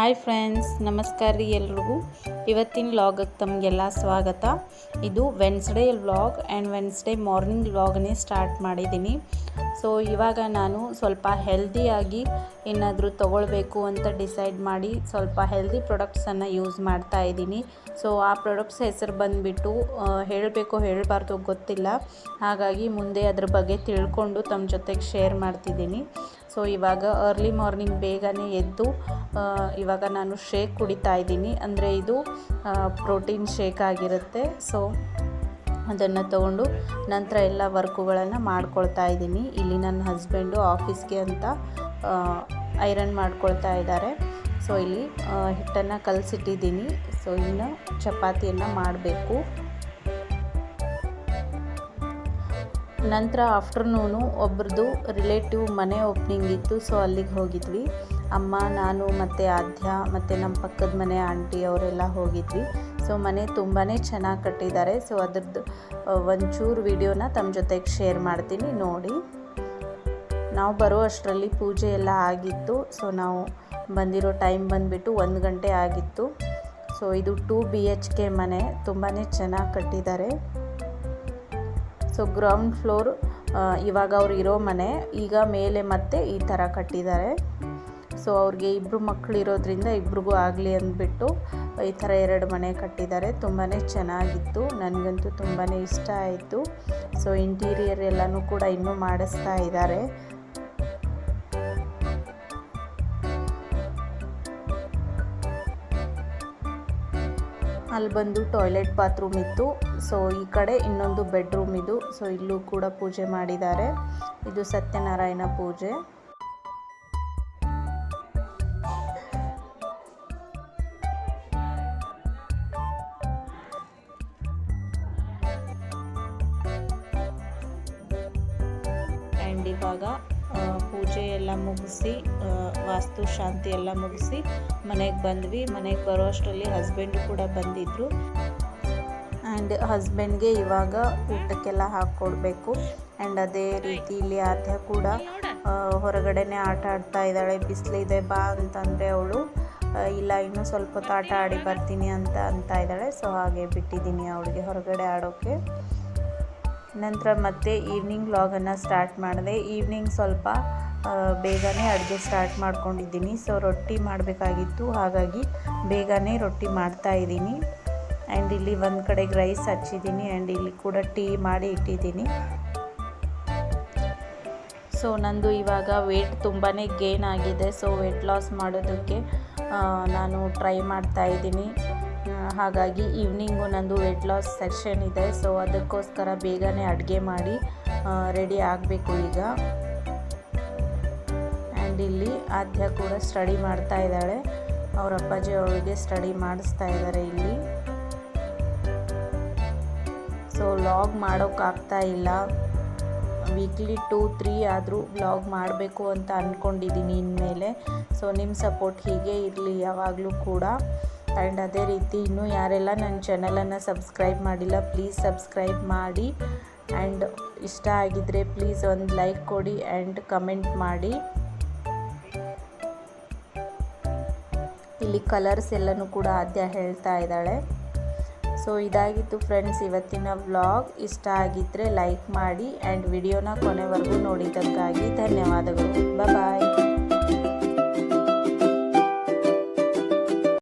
Hi friends, ನಮಸ್ಕಾರ ರೀ ಎಲ್ರಿಗೂ. ಇವತ್ತಿನ ವ್ಲಾಗಕ್ಕೆ ತಮಗೆಲ್ಲ ಸ್ವಾಗತ. ಇದು Wednesday vlog and Wednesday morning ವ್ಲಾಗ್ನೇ start ಮಾಡಿದ್ದೀನಿ ಸೊ ಇವಾಗ ನಾನು ಸ್ವಲ್ಪ ಹೆಲ್ದಿಯಾಗಿ ಏನಾದರೂ ತೊಗೊಳ್ಬೇಕು ಅಂತ ಡಿಸೈಡ್ ಮಾಡಿ ಸ್ವಲ್ಪ ಹೆಲ್ದಿ ಪ್ರಾಡಕ್ಟ್ಸನ್ನು ಯೂಸ್ ಮಾಡ್ತಾ ಇದ್ದೀನಿ ಸೊ ಆ ಪ್ರಾಡಕ್ಟ್ಸ್ ಹೆಸರು ಬಂದುಬಿಟ್ಟು ಹೇಳಬೇಕು ಹೇಳಬಾರ್ದು ಗೊತ್ತಿಲ್ಲ. ಹಾಗಾಗಿ ಮುಂದೆ ಅದ್ರ ಬಗ್ಗೆ ತಿಳ್ಕೊಂಡು ತಮ್ಮ ಜೊತೆಗೆ ಶೇರ್ ಮಾಡ್ತಿದ್ದೀನಿ ಸೊ ಇವಾಗ ಅರ್ಲಿ ಮಾರ್ನಿಂಗ್ ಬೇಗನೆ ಎದ್ದು ಇವಾಗ ನಾನು ಶೇಕ್ ಕುಡಿತಾ ಇದ್ದೀನಿ. ಅಂದರೆ ಇದು ಪ್ರೋಟೀನ್ ಶೇಕ್ ಆಗಿರುತ್ತೆ. ಸೊ ಅದನ್ನು ತಗೊಂಡು ನಂತರ ಎಲ್ಲ ವರ್ಕುಗಳನ್ನು ಮಾಡ್ಕೊಳ್ತಾ ಇದ್ದೀನಿ. ಇಲ್ಲಿ ನನ್ನ ಹಸ್ಬೆಂಡು ಆಫೀಸ್ಗೆ ಅಂತ ಐರನ್ ಮಾಡ್ಕೊಳ್ತಾ ಇದ್ದಾರೆ. ಸೊ ಇಲ್ಲಿ ಹಿಟ್ಟನ್ನು ಕಲಸಿಟ್ಟಿದ್ದೀನಿ. ಸೊ ಇನ್ನು ಚಪಾತಿಯನ್ನು ಮಾಡಬೇಕು. ನಂತರ ಆಫ್ಟರ್ನೂನು ಒಬ್ರದ್ದು ರಿಲೇಟಿವ್ ಮನೆ ಓಪನಿಂಗ್ ಇತ್ತು ಸೊ ಅಲ್ಲಿಗೆ ಹೋಗಿದ್ವಿ. ಅಮ್ಮ, ನಾನು ಮತ್ತು ಆದ್ಯ, ಮತ್ತು ನಮ್ಮ ಪಕ್ಕದ ಮನೆ ಆಂಟಿ ಅವರೆಲ್ಲ ಹೋಗಿದ್ವಿ. ಸೊ ಮನೆ ತುಂಬಾ ಚೆನ್ನಾಗಿ ಕಟ್ಟಿದ್ದಾರೆ ಸೊ ಅದ್ರದ್ದು ಒಂಚೂರು ವಿಡಿಯೋನ ತಮ್ಮ ಜೊತೆಗೆ ಶೇರ್ ಮಾಡ್ತೀನಿ ನೋಡಿ. ನಾವು ಬರೋ ಅಷ್ಟರಲ್ಲಿ ಪೂಜೆ ಎಲ್ಲ ಆಗಿತ್ತು. ಸೊ ನಾವು ಬಂದಿರೋ ಟೈಮ್ ಬಂದುಬಿಟ್ಟು ಒಂದು ಗಂಟೆ ಆಗಿತ್ತು. ಸೊ ಇದು ಟೂ ಬಿ ಎಚ್ ಕೆ ಮನೆ. ತುಂಬಾ ಚೆನ್ನಾಗಿ ಕಟ್ಟಿದ್ದಾರೆ ಸೊ ಗ್ರೌಂಡ್ ಫ್ಲೋರ್ ಇವಾಗ ಅವ್ರು ಇರೋ ಮನೆ. ಈಗ ಮೇಲೆ ಮತ್ತೆ ಈ ಥರ ಕಟ್ಟಿದ್ದಾರೆ. ಸೊ ಅವ್ರಿಗೆ ಇಬ್ಬರು ಮಕ್ಕಳು ಇರೋದ್ರಿಂದ ಇಬ್ರಿಗೂ ಆಗಲಿ ಅಂದ್ಬಿಟ್ಟು ಈ ಥರ ಎರಡು ಮನೆ ಕಟ್ಟಿದ್ದಾರೆ. ತುಂಬಾ ಚೆನ್ನಾಗಿತ್ತು. ನನಗಂತೂ ತುಂಬಾ ಇಷ್ಟ ಆಯಿತು. ಸೊ ಇಂಟೀರಿಯರ್ ಎಲ್ಲನೂ ಕೂಡ ಇನ್ನೂ ಮಾಡಿಸ್ತಾ ಇದ್ದಾರೆ. ಅಲ್ಲಿ ಬಂದು ಟಾಯ್ಲೆಟ್ ಬಾತ್ರೂಮ್ ಇತ್ತು. ಸೊ ಈ ಕಡೆ ಇನ್ನೊಂದು ಬೆಡ್ರೂಮ್ ಇದು. ಸೊ ಇಲ್ಲೂ ಕೂಡ ಪೂಜೆ ಮಾಡಿದ್ದಾರೆ. ಇದು ಸತ್ಯನಾರಾಯಣ ಪೂಜೆ. ಆ್ಯಂಡ್ ಇವಾಗ ಪೂಜೆ ಎಲ್ಲ ಮುಗಿಸಿ ವಾಸ್ತು ಶಾಂತಿ ಎಲ್ಲ ಮುಗಿಸಿ ಮನೆಗೆ ಬಂದ್ವಿ. ಮನೆಗೆ ಬರೋ ಅಷ್ಟರಲ್ಲಿ ಹಸ್ಬೆಂಡು ಕೂಡ ಬಂದಿದ್ದರು ಆ್ಯಂಡ್ ಹಸ್ಬೆಂಡ್ಗೆ ಇವಾಗ ಊಟಕ್ಕೆಲ್ಲ ಹಾಕ್ಕೊಡ್ಬೇಕು ಆ್ಯಂಡ್ ಅದೇ ರೀತಿ ಇಲ್ಲಿ ಕೂಡ ಹೊರಗಡೆನೆ ಆಟ ಆಡ್ತಾ ಇದ್ದಾಳೆ. ಬಿಸಿಲಿದೆ ಬಾ ಅಂತಂದರೆ ಅವಳು ಇಲ್ಲ ಇನ್ನೂ ಸ್ವಲ್ಪ ಹೊತ್ತು ಆಟ ಆಡಿ ಬರ್ತೀನಿ ಅಂತ ಅಂತ ಇದ್ದಾಳೆ. ಸೊ ಹಾಗೆ ಬಿಟ್ಟಿದ್ದೀನಿ ಅವಳಿಗೆ ಹೊರಗಡೆ ಆಡೋಕ್ಕೆ ನಂತರ ಮತ್ತೆ ಈವ್ನಿಂಗ್ ವ್ಲಾಗನ್ನು ಸ್ಟಾರ್ಟ್ ಮಾಡಿದೆ. ಈವ್ನಿಂಗ್ ಸ್ವಲ್ಪ ಬೇಗನೆ ಅಡುಗೆ ಸ್ಟಾರ್ಟ್ ಮಾಡ್ಕೊಂಡಿದ್ದೀನಿ. ಸೊ ರೊಟ್ಟಿ ಮಾಡಬೇಕಾಗಿತ್ತು. ಹಾಗಾಗಿ ಬೇಗನೆ ರೊಟ್ಟಿ ಮಾಡ್ತಾ ಇದ್ದೀನಿ. ಆ್ಯಂಡ್ ಇಲ್ಲಿ ಒಂದು ಕಡೆಗೆ ರೈಸ್ ಹಚ್ಚಿದ್ದೀನಿ. ಆ್ಯಂಡ್ ಇಲ್ಲಿ ಕೂಡ ಟೀ ಮಾಡಿ ಇಟ್ಟಿದ್ದೀನಿ. ಸೊ ನಂದು ಇವಾಗ ವೆಯ್ಟ್ ತುಂಬಾ ಗೇನ್ ಆಗಿದೆ. ಸೊ ವೆಯ್ಟ್ ಲಾಸ್ ಮಾಡೋದಕ್ಕೆ ನಾನು ಟ್ರೈ ಮಾಡ್ತಾ ಇದ್ದೀನಿ. ಆ, ಹಾಗಾಗಿ ಈವ್ನಿಂಗು ನಂದು ವೆಯ್ಟ್ ಲಾಸ್ ಸೆಕ್ಷನ್ ಇದೆ. ಸೊ ಅದಕ್ಕೋಸ್ಕರ ಬೇಗನೆ ಅಡುಗೆ ಮಾಡಿ ರೆಡಿ ಆಗಬೇಕು ಈಗ. ಆ್ಯಂಡ್ ಇಲ್ಲಿ ಆದ್ಯ ಕೂಡ ಸ್ಟಡಿ ಮಾಡ್ತಾ ಇದ್ದಾಳೆ. ಅವ್ರ ಅಪ್ಪಾಜಿ ಅವಳಿಗೆ ಸ್ಟಡಿ ಮಾಡಿಸ್ತಾ ಇದ್ದಾರೆ ಇಲ್ಲಿ. ಸೊ ಲಾಗ್ ಮಾಡೋಕ್ಕಾಗ್ತಾ ಇಲ್ಲ. ವೀಕ್ಲಿ ಟೂ ತ್ರೀ ಆದರೂ ವ್ಲಾಗ್ ಮಾಡಬೇಕು ಅಂತ ಅಂದ್ಕೊಂಡಿದ್ದೀನಿ ಇನ್ಮೇಲೆ. ಸೊ ನಿಮ್ಮ ಸಪೋರ್ಟ್ ಹೀಗೆ ಇರಲಿ ಯಾವಾಗಲೂ ಕೂಡ. ಆ್ಯಂಡ್ ಅದೇ ರೀತಿ ಇನ್ನೂ ಯಾರೆಲ್ಲ ನನ್ನ ಚಾನಲನ್ನು ಸಬ್ಸ್ಕ್ರೈಬ್ ಮಾಡಿಲ್ಲ ಪ್ಲೀಸ್ ಸಬ್ಸ್ಕ್ರೈಬ್ ಮಾಡಿ. ಆ್ಯಂಡ್ ಇಷ್ಟ ಆಗಿದ್ದರೆ ಪ್ಲೀಸ್ ಒಂದು ಲೈಕ್ ಕೊಡಿ ಆ್ಯಂಡ್ ಕಮೆಂಟ್ ಮಾಡಿ. ಇಲ್ಲಿ ಕಲರ್ಸ್ ಎಲ್ಲನೂ ಕೂಡ ಆದ್ಯ ಹೇಳ್ತಾ ಇದ್ದಾಳೆ. ಸೊ ಇದಾಗಿತ್ತು ಫ್ರೆಂಡ್ಸ್ ಇವತ್ತಿನ ವ್ಲಾಗ್ ಇಷ್ಟ ಆಗಿದ್ದರೆ ಲೈಕ್ ಮಾಡಿ ಆ್ಯಂಡ್ ವಿಡಿಯೋನ ಕೊನೆವರೆಗೂ ನೋಡಿದ್ದಕ್ಕಾಗಿ ಧನ್ಯವಾದಗಳು. ಬಾಯ್